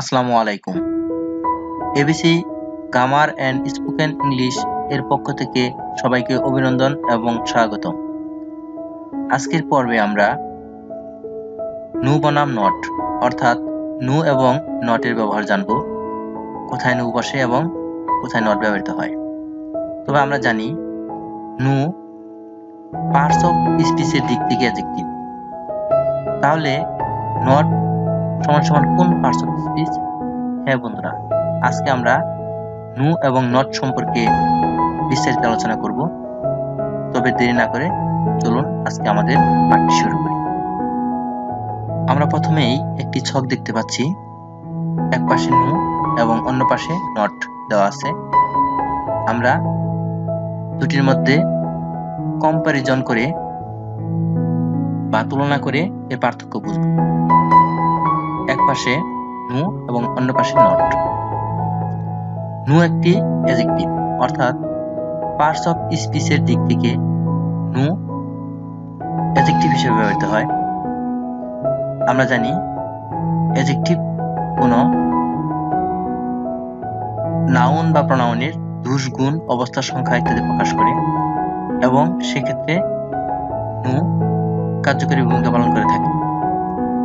আসসালামু আলাইকুম। ABC grammar and spoken English এর পক্ষ থেকে সবাইকে অভিনন্দন এবং স্বাগত। আজকের পর্বে আমরা নু বনাম নট, অর্থাৎ নু এবং নটের ব্যবহার জানব, কোথায় নু বসে এবং কোথায় নট ব্যবহৃত হয়। তবে আমরা জানি, নু পার্টস অফ স্পিচের দিক থেকে অ্যাজেক্টিভ তাহলে নট সমান সমান কোন পার্টস অফ স্পিচ হ্যাঁ বন্ধুরা, আজকে আমরা নু এবং নট সম্পর্কে বিস্তারিত আলোচনা করব। তবে দেরি না করে চলুন আজকে আমাদের পাঠটি শুরু করি। আমরা প্রথমেই একটি ছক দেখতে পাচ্ছি। এক পাশে নু এবং অন্য পাশে নট দেওয়া আছে। আমরা দুটির মধ্যে কম্পারিজন করে বা তুলনা করে এর পার্থক্য বুঝব। এক পাশে নু এবং অন্য পাশে নট। নু একটি অ্যাজেক্টিভ অর্থাৎ পার্টস অফ স্পিচের দিক থেকে নু অ্যাজেক্টিভ হিসেবে ব্যবহৃত হয়। আমরা জানি অ্যাজেক্টিভ কোনো নাউন বা প্রনাউনের দোষ গুণ অবস্থা সংখ্যা ইত্যাদি প্রকাশ করে এবং সেক্ষেত্রে নু কার্যকরী ভূমিকা পালন করে থাকে।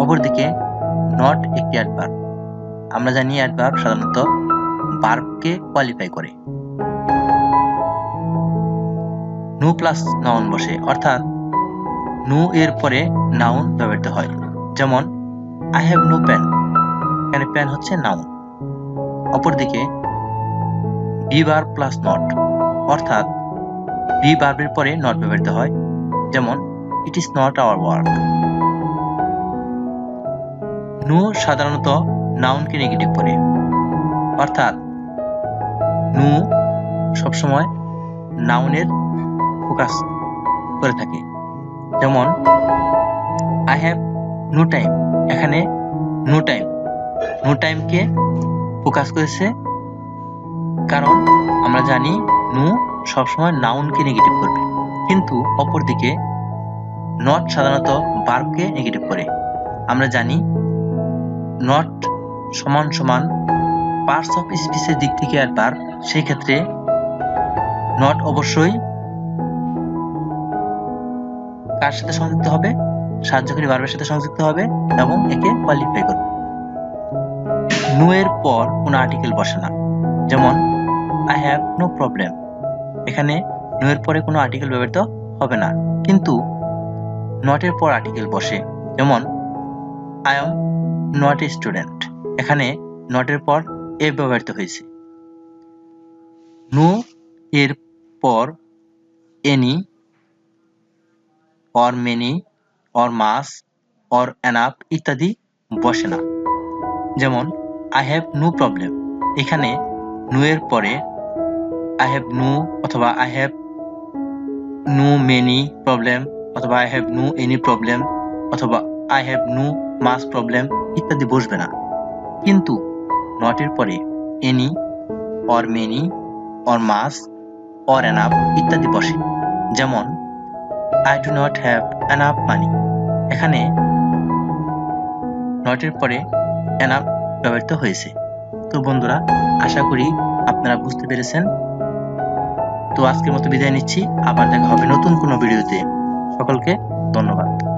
অপরদিকে নট একটি অ্যাডভার্ব আমরা জানি অ্যাডভার্ব সাধারণত ভার্বকে কোয়ালিফাই করে। নু প্লাস নাউন বসে, অর্থাৎ নু এর পরে নাউন ব্যবহৃত হয়। যেমন আই হ্যাভ নো পেন এখানে পেন হচ্ছে নাউন অপরদিকে বি ভার্ব প্লাস নট অর্থাৎ বি ভার্বের পরে নট ব্যবহৃত হয়। যেমন it is not our work নু সাধারণত নাউনকে নেগেটিভ করে অর্থাৎ নু সবসময় নাউনের ফোকাস করে থাকে। যেমন আই হ্যাভ নো টাইম এখানে নো টাইম নো টাইমকে ফোকাস করেছে কারণ আমরা জানি নু সবসময় নাউনকে নেগেটিভ করবে। কিন্তু অপরদিকে নট সাধারণত বার্বকে নেগেটিভ করে। আমরা জানি নট সমান সমান পার্টস অফ স্পিচের দিক থেকে আর বার সেই ক্ষেত্রে নট অবশ্যই কার সাথে সংযুক্ত হবে? সাহায্যকারী ভার্বের সাথে সংযুক্ত হবে এবং একে কোয়ালিফাই করবে। নো এর পর কোনো আর্টিকেল বসে না। যেমন আই হ্যাভ নো প্রবলেম এখানে নো এর পরে কোনো আর্টিকেল ব্যবহৃত হবে না। কিন্তু নটের পর আর্টিকেল বসে। যেমন আই এম নট স্টুডেন্ট এখানে নটের পর এ ব্যবহৃত হয়েছে। নো এর পর any or many or much or enough ইত্যাদি বসে না। যেমন আই হ্যাভ নো প্রবলেম এখানে নো এর পরে আই হ্যাভ নো অথবা I have no many problem অথবা I have no any problem অথবা I have no much problem ইত্যাদি বসবে না। কিন্তু নটের পরে any or many or much or enough ইত্যাদি বসে। যেমন I do not have enough money এখানে নটের পরে অ্যানাপ ব্যবহৃত হয়েছে। তো বন্ধুরা, আশা করি আপনারা বুঝতে পেরেছেন। তো আজকের মতো বিদায় নিচ্ছি। আবার দেখা হবে নতুন কোনো ভিডিওতে। সকলকে ধন্যবাদ।